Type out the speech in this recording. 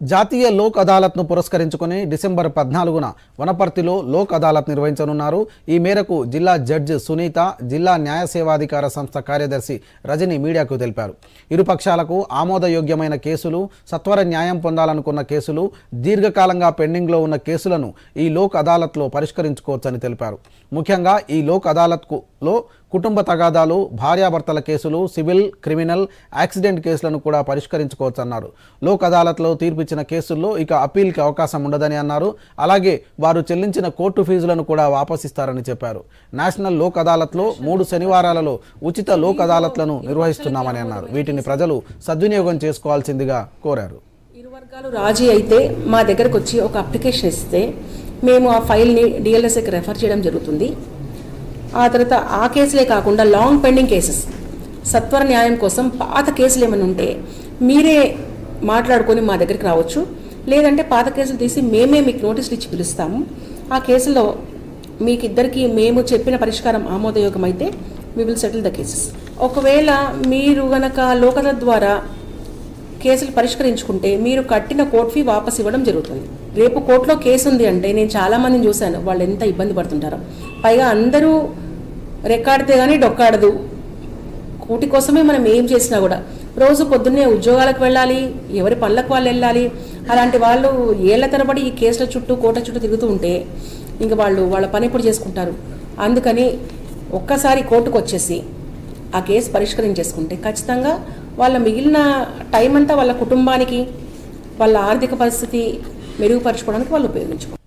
జాతీయ లోక్ అదాలత్ను పురస్కరించుకుని డిసెంబర్ పద్నాలుగున వనపర్తిలో లోక్ అదాలత్ నిర్వహించనున్నారు. ఈ మేరకు జిల్లా జడ్జి సునీత జిల్లా న్యాయ సేవాధికార సంస్థ కార్యదర్శి రజని మీడియాకు తెలిపారు. ఇరు పక్షాలకు ఆమోదయోగ్యమైన కేసులు సత్వర న్యాయం పొందాలనుకున్న కేసులు దీర్ఘకాలంగా పెండింగ్లో ఉన్న కేసులను ఈ లోక్ అదాలత్లో పరిష్కరించుకోవచ్చని తెలిపారు. ముఖ్యంగా ఈ లోక్ అదాలత్కు లో కుటుంబ తగాదాలు భార్యాభర్తల కేసులు సివిల్ క్రిమినల్ యాక్సిడెంట్ కేసులను కూడా పరిష్కరించుకోవచ్చన్నారు. లోక్ అదాలత్లో తీర్పిచ్చిన కేసుల్లో ఇక అప్పీల్కి అవకాశం ఉండదని అన్నారు. అలాగే వారు చెల్లించిన కోర్టు ఫీజులను కూడా వాపసిస్తారని చెప్పారు. నేషనల్ లోక్ అదాలత్లో మూడు శనివారాలలో ఉచిత లోక్ అదాలత్లను నిర్వహిస్తున్నామని అన్నారు. వీటిని ప్రజలు సద్వినియోగం చేసుకోవాల్సిందిగా కోరారు. ఇరు వర్గాలు రాజీ అయితే మా దగ్గరకు వచ్చి ఒక అప్లికేషన్ ఇస్తే మేము ఆ ఫైల్ని డిఎల్ఎస్ఏకి రెఫర్ చేయడం జరుగుతుంది. ఆ తర్వాత ఆ కేసులే కాకుండా లాంగ్ పెండింగ్ కేసెస్ సత్వర న్యాయం కోసం పాత కేసులు ఏమైనా ఉంటే మీరే మాట్లాడుకొని మా దగ్గరికి రావచ్చు. లేదంటే పాత కేసులు తీసి మేమే మీకు నోటీసులు ఇచ్చి పిలుస్తాము. ఆ కేసులో మీకు ఇద్దరికి మేము చెప్పిన పరిష్కారం ఆమోదయోగం అయితే మీ విల్ సెటిల్ ద కేసెస్ ఒకవేళ మీరు గనక లోకల ద్వారా కేసులు పరిష్కరించుకుంటే మీరు కట్టిన కోర్టు ఫీ వాపస్ ఇవ్వడం జరుగుతుంది. రేపు కోర్టులో కేసు ఉంది అంటే నేను చాలామందిని చూశాను. వాళ్ళు ఎంత ఇబ్బంది పడుతుంటారో. పైగా అందరూ రెక్కాడితే కానీ డొక్కాడదు. కూటి కోసమే మనం ఏం చేసినా కూడా. రోజు పొద్దున్నే ఉద్యోగాలకు వెళ్ళాలి ఎవరి పనులకు వాళ్ళు వెళ్ళాలి. అలాంటి వాళ్ళు ఏళ్ళ తరబడి ఈ కేసుల చుట్టూ కోట చుట్టూ తిరుగుతూ ఉంటే ఇంకా వాళ్ళు వాళ్ళ పని ఎప్పుడు చేసుకుంటారు. అందుకని ఒక్కసారి కోర్టుకు వచ్చేసి ఆ కేసు పరిష్కరించేసుకుంటే ఖచ్చితంగా వాళ్ళ మిగిలిన టైం అంతా వాళ్ళ కుటుంబానికి వాళ్ళ ఆర్థిక పరిస్థితి మెరుగుపరచుకోవడానికి వాళ్ళు ఉపయోగించుకుంటారు